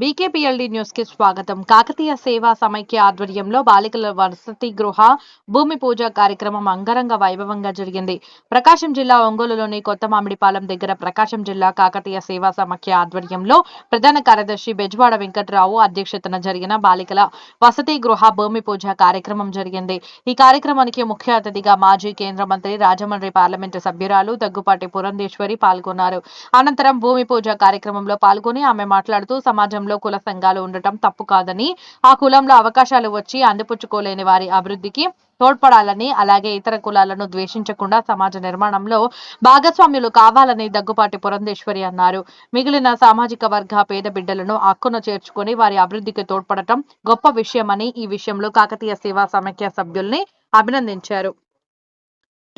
బీకేపీఎల్డీ న్యూస్కి స్వాగతం. కాకతీయ సేవా సమైక్య ఆధ్వర్యంలో బాలికల వసతి గృహ భూమి పూజ కార్యక్రమం అంగరంగ వైభవంగా జరిగింది. ప్రకాశం జిల్లా ఒంగోలులోని కొత్త మామిడిపాలెం దగ్గర ప్రకాశం జిల్లా కాకతీయ సేవా సమైక్య ఆధ్వర్యంలో ప్రధాన కార్యదర్శి బెజ్వాడ వెంకట్రావు అధ్యక్షతన జరిగిన బాలికల వసతి గృహ భూమి పూజ కార్యక్రమం జరిగింది. ఈ కార్యక్రమానికి ముఖ్య అతిథిగా మాజీ కేంద్ర మంత్రి రాజమండ్రి పార్లమెంటు సభ్యురాలు దగ్గుపాటి పురంధేశ్వరి పాల్గొన్నారు. అనంతరం భూమి పూజ కార్యక్రమంలో పాల్గొని ఆమె మాట్లాడుతూ సమాజంలో కుల సంఘాలు ఉండటం తప్పు కాదని ఆ కులంలో అవకాశాలు వచ్చి అందిపుచ్చుకోలేని వారి అభివృద్ధికి తోడ్పడాలని అలాగే ఇతర కులాలను ద్వేషించకుండా సమాజ నిర్మాణంలో భాగస్వామ్యులు కావాలని దగ్గుపాటి పురంధేశ్వరి అన్నారు. మిగిలిన సామాజిక వర్గ పేద బిడ్డలను హక్కును చేర్చుకొని వారి అభివృద్ధికి తోడ్పడటం గొప్ప విషయమని ఈ విషయంలో కాకతీయ సేవా సమైక్య సభ్యుల్ని అభినందించారు.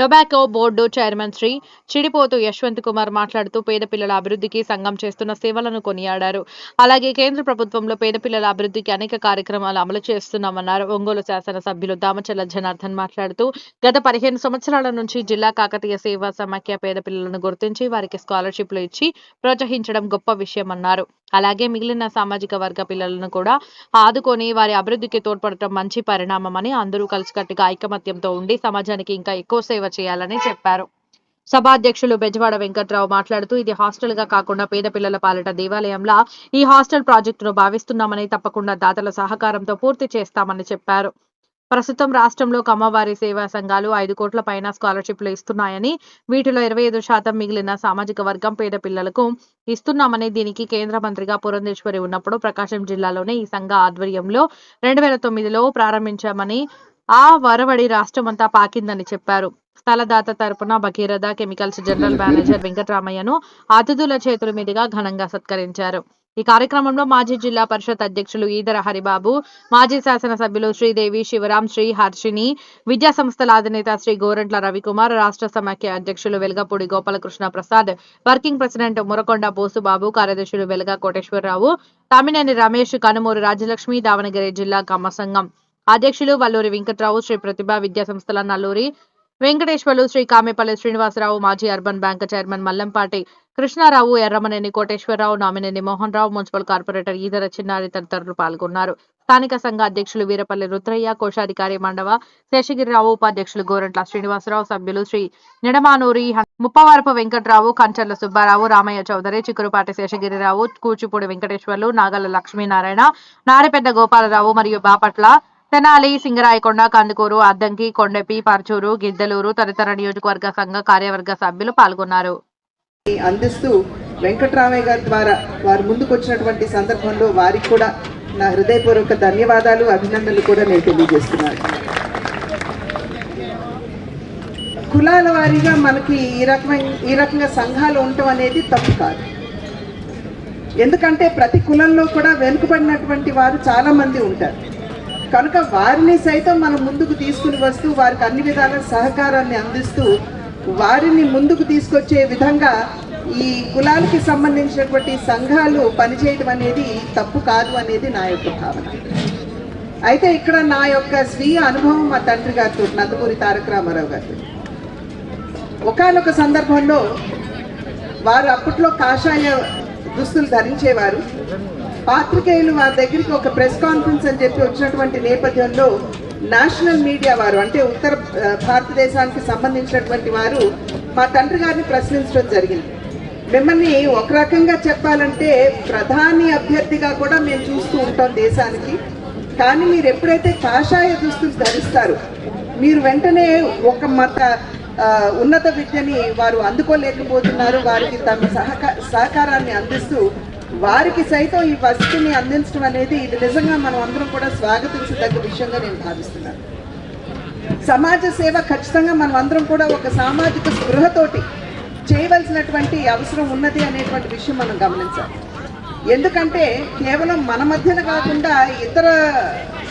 Tobacco board chairman Shri Chidipothu Yashwant Kumar మాట్లాడుతూ పేద పిల్లల అభివృద్ధికి సంఘం చేస్తున్న సేవలను కొనియాడారు. అలాగే కేంద్ర ప్రభుత్వంలో పేద పిల్లల అభివృద్ధికి అనేక కార్యక్రమాలు అమలు చేస్తున్నామన్నారు. ఒంగోలు శాసనసభ్యులు దామచల్ల జనార్దన్ మాట్లాడుతూ గత పదిహేను సంవత్సరాల నుంచి జిల్లా కాకతీయ సేవా సమాఖ్య పేద పిల్లలను గుర్తించి వారికి స్కాలర్షిప్లు ఇచ్చి ప్రోత్సహించడం గొప్ప విషయమన్నారు. అలాగే మిగిలిన సామాజిక వర్గ పిల్లలను కూడా ఆదుకొని వారి అభివృద్ధికి తోడ్పడటం మంచి పరిణామమని అందరూ కలిసికట్టుగా ఐకమత్యంతో ఉండి సమాజానికి ఇంకా ఎక్కువ సేవ చేయాలని చెప్పారు. సభాధ్యక్షులు బెజవాడ వెంకట్రావు మాట్లాడుతూ ఇది హాస్టల్గా కాకుండా పేద పిల్లల పాలిట దేవాలయంలా ఈ హాస్టల్ ప్రాజెక్టును భావిస్తున్నామని తప్పకుండా దాతల సహకారంతో పూర్తి చేస్తామని చెప్పారు. ప్రస్తుతం రాష్ట్రంలో కమ్మవారి సేవా సంఘాలు ఐదు కోట్ల పైన స్కాలర్షిప్లు ఇస్తున్నాయని వీటిలో ఇరవై ఐదు శాతం మిగిలిన సామాజిక వర్గం పేద పిల్లలకు ఇస్తున్నామని దీనికి కేంద్ర మంత్రిగా పురంధేశ్వరి ఉన్నప్పుడు ప్రకాశం జిల్లాలోనే ఈ సంఘ ఆధ్వర్యంలో రెండు వేల తొమ్మిదిలో ప్రారంభించామని ఆ వరవడి రాష్ట్రమంతా పాకిందని చెప్పారు. స్థలదాత తరపున భగీరథ కెమికల్స్ జనరల్ మేనేజర్ వెంకటరామయ్యను అతిథుల చేతుల మీదుగా ఘనంగా సత్కరించారు. ఈ కార్యక్రమంలో మాజీ జిల్లా పరిషత్ అధ్యక్షులు ఈదర హరిబాబు మాజీ శాసనసభ్యులు శ్రీదేవి శివరాం శ్రీ హర్షిని విద్యా సంస్థల అధినేత శ్రీ గోరంట్ల రవికుమార్ రాష్ట్ర సమాఖ్య అధ్యక్షులు వెలగపూడి గోపాలకృష్ణ ప్రసాద్ వర్కింగ్ ప్రెసిడెంట్ మురకొండ బోసుబాబు కార్యదర్శులు వెలగ కోటేశ్వరరావు తమ్మినేని రమేష్ కనుమూరు రాజలక్ష్మి దావణగిరి జిల్లా కమ్మ సంఘం. అధ్యక్షులు వల్లూరి వెంకట్రావు శ్రీ ప్రతిభ విద్యా సంస్థల నల్లూరి వెంకటేశ్వర్లు శ్రీ కామెపల్లి శ్రీనివాసరావు మాజీ urban bank chairman Mallampati Krishnarao Erramaneni Koteswararao Namineni Mohan Rao municipal corporator Edara Chinnari తదితరులు పాల్గొన్నారు. స్థానిక సంఘ అధ్యక్షులు వీరపల్లి రుద్రయ్య కోశాధికారి మండవ శేషగిరిరావు ఉపాధ్యక్షులు గోరంట్ల శ్రీనివాసరావు సభ్యులు శ్రీ నిడమానూరి ముప్పవరపు వెంకట్రావు కంచర్ల సుబ్బారావు రామయ్య చౌదరి చిక్కురుపాటి శేషగిరిరావు కూచిపూడి వెంకటేశ్వర్లు నాగల లక్ష్మీనారాయణ నారిపెద్ద గోపాలరావు మరియు బాపట్ల తెనాలి సింగరాయకొండ కందుకూరు అద్దంకి కొండపి పర్చూరు గిద్దలూరు తదితర నియోజకవర్గ సంఘ కార్యవర్గ సభ్యులు పాల్గొన్నారు. అందిస్తూ వెంకట్రామయ్య గారి ద్వారా వారు ముందుకు వచ్చినటువంటి సందర్భంలో వారికి కూడా నా హృదయపూర్వక ధన్యవాదాలు అభినందనలు కూడా నేను తెలియజేస్తున్నాను. కులాల వారీగా మనకి ఈ రకమైన ఈ రకంగా సంఘాలు ఉండటం అనేది తప్పు కాదు. ఎందుకంటే ప్రతి కులంలో కూడా వెనుకబడినటువంటి వారు చాలా మంది ఉంటారు. కనుక వారిని సైతం మనం ముందుకు తీసుకుని వస్తూ వారికి అన్ని విధాల సహకారాన్ని అందిస్తూ వారిని ముందుకు తీసుకొచ్చే విధంగా ఈ కులానికి సంబంధించినటువంటి సంఘాలు పనిచేయడం అనేది తప్పు కాదు అనేది నా యొక్క భావన. అయితే ఇక్కడ నా యొక్క స్వీయ అనుభవం మా తండ్రి గారితో నందమూరి తారక రామారావు గారితో. ఒకానొక సందర్భంలో వారు అప్పట్లో కాషాయ దుస్తులు ధరించేవారు. పాత్రికేయులు వారి దగ్గరికి ఒక ప్రెస్ కాన్ఫరెన్స్ అని చెప్పి వచ్చినటువంటి నేపథ్యంలో నేషనల్ మీడియా వారు అంటే ఉత్తర భారతదేశానికి సంబంధించినటువంటి వారు మా తండ్రి గారిని ప్రశ్నించడం జరిగింది. మిమ్మల్ని ఒక రకంగా చెప్పాలంటే ప్రధాని అభ్యర్థిగా కూడా మేము చూస్తూ ఉంటాం దేశానికి. కానీ మీరు ఎప్పుడైతే కాషాయ దుస్తులు ధరిస్తారు మీరు వెంటనే ఒక మత ఉన్నత విద్యని వారు అందుకోలేకపోతున్నారు. వారికి తమ సహక సహకారాన్ని అందిస్తూ వారికి సైతం ఈ వసతిని అందించడం అనేది ఇది నిజంగా మనం అందరం కూడా స్వాగతించదగ్గ విషయంగా నేను భావిస్తున్నాను. సమాజ సేవ ఖచ్చితంగా మనం అందరం కూడా ఒక సామాజిక స్పృహతోటి చేయవలసినటువంటి అవసరం ఉన్నది అనేటువంటి విషయం మనం గమనించాలి. ఎందుకంటే కేవలం మన మధ్యన కాకుండా ఇతర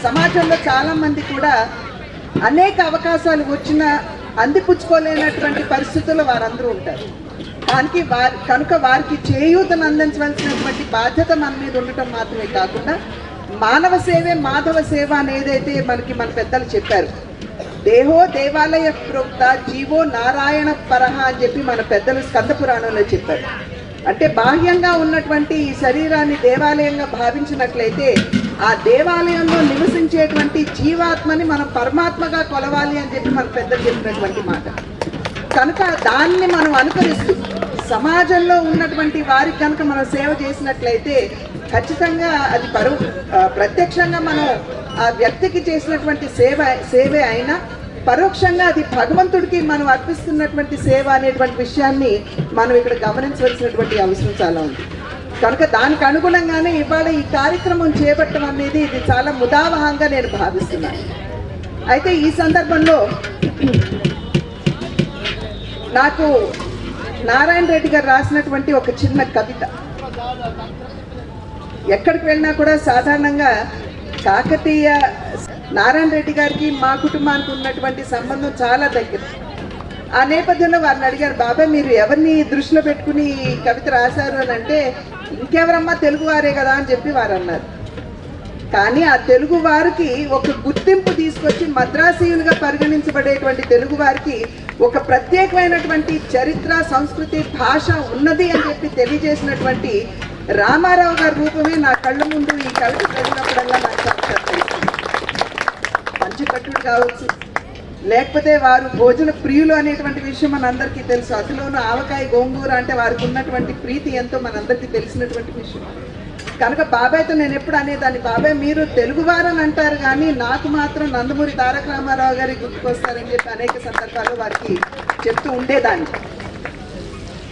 సమాజంలో చాలామంది కూడా అనేక అవకాశాలు వచ్చినా అందిపుచ్చుకోలేనటువంటి పరిస్థితుల్లో వారందరూ ఉంటారు. దానికి వారి కనుక వారికి చేయూతను అందించవలసినటువంటి బాధ్యత మన మీద ఉండటం మాత్రమే కాకుండా మానవ సేవే మాధవ సేవ అనేదైతే మనకి మన పెద్దలు చెప్పారు. దేహో దేవాలయ ప్రోక్త జీవో నారాయణ పరహ అని చెప్పి మన పెద్దలు స్కంద పురాణంలో చెప్పారు. అంటే బాహ్యంగా ఉన్నటువంటి ఈ శరీరాన్ని దేవాలయంగా భావించినట్లయితే ఆ దేవాలయంలో నివసించేటువంటి జీవాత్మని మనం పరమాత్మగా కొలవాలి అని చెప్పి మన పెద్దలు చెప్పినటువంటి మాట. కనుక దాన్ని మనం అనుకరిస్తూ సమాజంలో ఉన్నటువంటి వారికి కనుక మనం సేవ చేసినట్లయితే ఖచ్చితంగా అది పరు ప్రత్యక్షంగా మనం ఆ వ్యక్తికి చేసినటువంటి సేవ సేవే అయినా పరోక్షంగా అది భగవంతుడికి మనం అర్పిస్తున్నటువంటి సేవ అనేటువంటి విషయాన్ని మనం ఇక్కడ గమనించవలసినటువంటి అవసరం చాలా ఉంది. కనుక దానికి అనుగుణంగానే ఇవాళ ఈ కార్యక్రమం చేపట్టడం అనేది ఇది చాలా ముదావహంగా నేను భావిస్తున్నాను. అయితే ఈ సందర్భంలో నాకు నారాయణ రెడ్డి గారు రాసినటువంటి ఒక చిన్న కవిత. ఎక్కడికి వెళ్ళినా కూడా సాధారణంగా కాకతీయ నారాయణ రెడ్డి గారికి మా కుటుంబానికి ఉన్నటువంటి సంబంధం చాలా దగ్గర. ఆ నేపథ్యంలో వారిని అడిగారు బాబాయ్ మీరు ఎవరిని దృష్టిలో పెట్టుకుని ఈ కవిత రాశారు? అని అంటే ఇంకెవరమ్మా తెలుగు వారే కదా అని చెప్పి వారు అన్నారు. కానీ ఆ తెలుగు వారికి ఒక గుర్తింపు తీసుకొచ్చి మద్రాసీయులుగా పరిగణించబడేటువంటి తెలుగు వారికి ఒక ప్రత్యేకమైనటువంటి చరిత్ర సంస్కృతి భాష ఉన్నది అని చెప్పి తెలియజేసినటువంటి రామారావు గారి రూపమే నా కళ్ళ ముందు ఈ కవిత చదివినప్పుడల్లా నాకు చాలా తెలిసింది పంచకట్టుడు కావచ్చు లేకపోతే వారు భోజన ప్రియులు అనేటువంటి విషయం మనందరికీ తెలుసు. అందులోనూ ఆవకాయ గోంగూర అంటే వారికి ఉన్నటువంటి ప్రీతి ఎంతో మనందరికీ తెలిసినటువంటి విషయం. కనుక బాబాయ్తో నేను ఎప్పుడు అనేదాన్ని? బాబాయ్ మీరు తెలుగువారని అంటారు కానీ నాకు మాత్రం నందమూరి తారక రామారావు గారి గుర్తుకొస్తారని చెప్పి అనేక సందర్భాల్లో వారికి చెప్తూ ఉండేదాన్ని.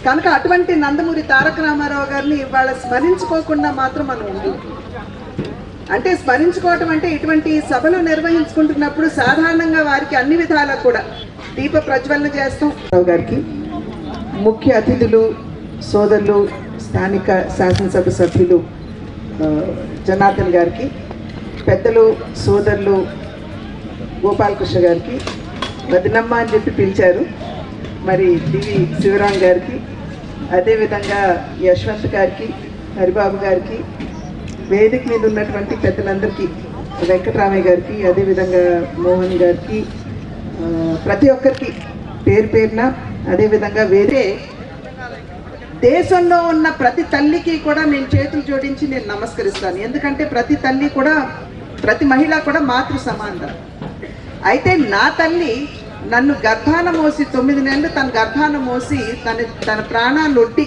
కనుక అటువంటి నందమూరి తారక రామారావు గారిని ఇవాళ స్మరించుకోకుండా మాత్రం మనం ఉంది అంటే స్మరించుకోవటం అంటే ఇటువంటి సభలు నిర్వహించుకుంటున్నప్పుడు సాధారణంగా వారికి అన్ని విధాలా కూడా దీప ప్రజ్వలన చేస్తాం. రావు గారికి ముఖ్య అతిథులు సోదరులు స్థానిక శాసనసభ సభ్యులు జనార్దన్ గారికి పెద్దలు సోదరులు గోపాలకృష్ణ గారికి వదినమ్మ అని చెప్పి పిలిచారు. మరి డివి శివరాం గారికి అదేవిధంగా యశ్వంత్ గారికి హరిబాబు గారికి వేదిక మీద ఉన్నటువంటి పెద్దలందరికీ వెంకటరామయ్య గారికి అదేవిధంగా మోహన్ గారికి ప్రతి ఒక్కరికి పేరు పేరున అదేవిధంగా వేరే దేశంలో ఉన్న ప్రతి తల్లికి కూడా నేను చేతులు జోడించి నేను నమస్కరిస్తాను. ఎందుకంటే ప్రతి తల్లి కూడా ప్రతి మహిళ కూడా మాతృ సమానత అయితే నా తల్లి నన్ను గర్భాన మోసి తొమ్మిది నెలలు తన గర్భాన మోసి తన తన ప్రాణాలు ఒడ్డి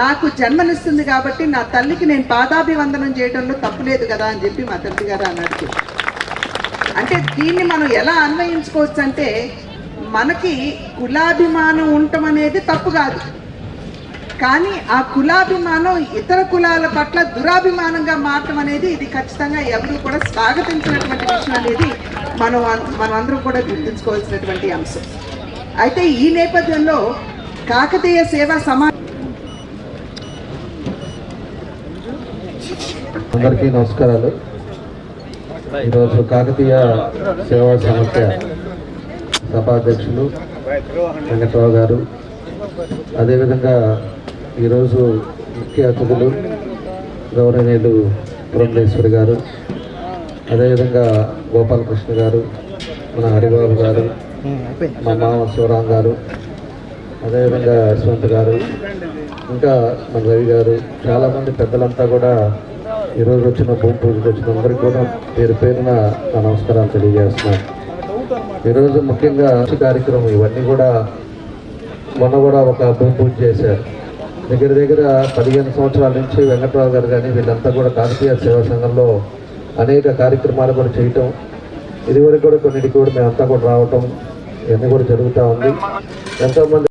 నాకు జన్మనిస్తుంది కాబట్టి నా తల్లికి నేను పాదాభివందనం చేయడంలో తప్పులేదు కదా అని చెప్పి మా తల్లి గారు అన్నాడు. అంటే దీన్ని మనం ఎలా అన్వయించుకోవచ్చు అంటే మనకి కులాభిమానం ఉండటం అనేది తప్పు కాదు. కానీ ఆ కులాభిమానం ఇతర కులాల పట్ల దురాభిమానంగా మారటం అనేది ఇది ఖచ్చితంగా ఎవరు కూడా స్వాగతించినటువంటి విషయం అనేది మనం అన్- కూడా గుర్తుంచుకోవాల్సినటువంటి అంశం. అయితే ఈ నేపథ్యంలో కాకతీయ సేవా సమా అందరికీ నమస్కారాలు. ఈరోజు కాకతీయ సేవా సమస్య సభాధ్యక్షులు వెంకట్రావు గారు. అదేవిధంగా ఈరోజు ముఖ్య అతిథులు గౌరవనీయులు పురంధేశ్వరి గారు అదేవిధంగా గోపాలకృష్ణ గారు మన హరిబాబు గారు మా మామ శివరాం గారు అదేవిధంగా యశ్వంత్ గారు ఇంకా మన రవి గారు చాలామంది పెద్దలంతా కూడా ఈరోజు వచ్చిన భూమి పూజకు వచ్చిన అందరికీ కూడా పేరు పేరున నా నమస్కారాలు తెలియజేస్తున్నాను. ఈరోజు ముఖ్యంగా కార్యక్రమం ఇవన్నీ కూడా మొన్న కూడా ఒక భూమి పూజ చేశారు. దగ్గర దగ్గర పదిహేను సంవత్సరాల నుంచి వెంకట్రావు గారు కానీ వీళ్ళంతా కూడా కాకతీయ సేవా సంఘంలో అనేక కార్యక్రమాలు కూడా చేయటం. ఇదివరకు కూడా కొన్నిటికి కూడా మేమంతా కూడా రావటం ఇవన్నీ కూడా జరుగుతూ ఉంది. ఎంతోమంది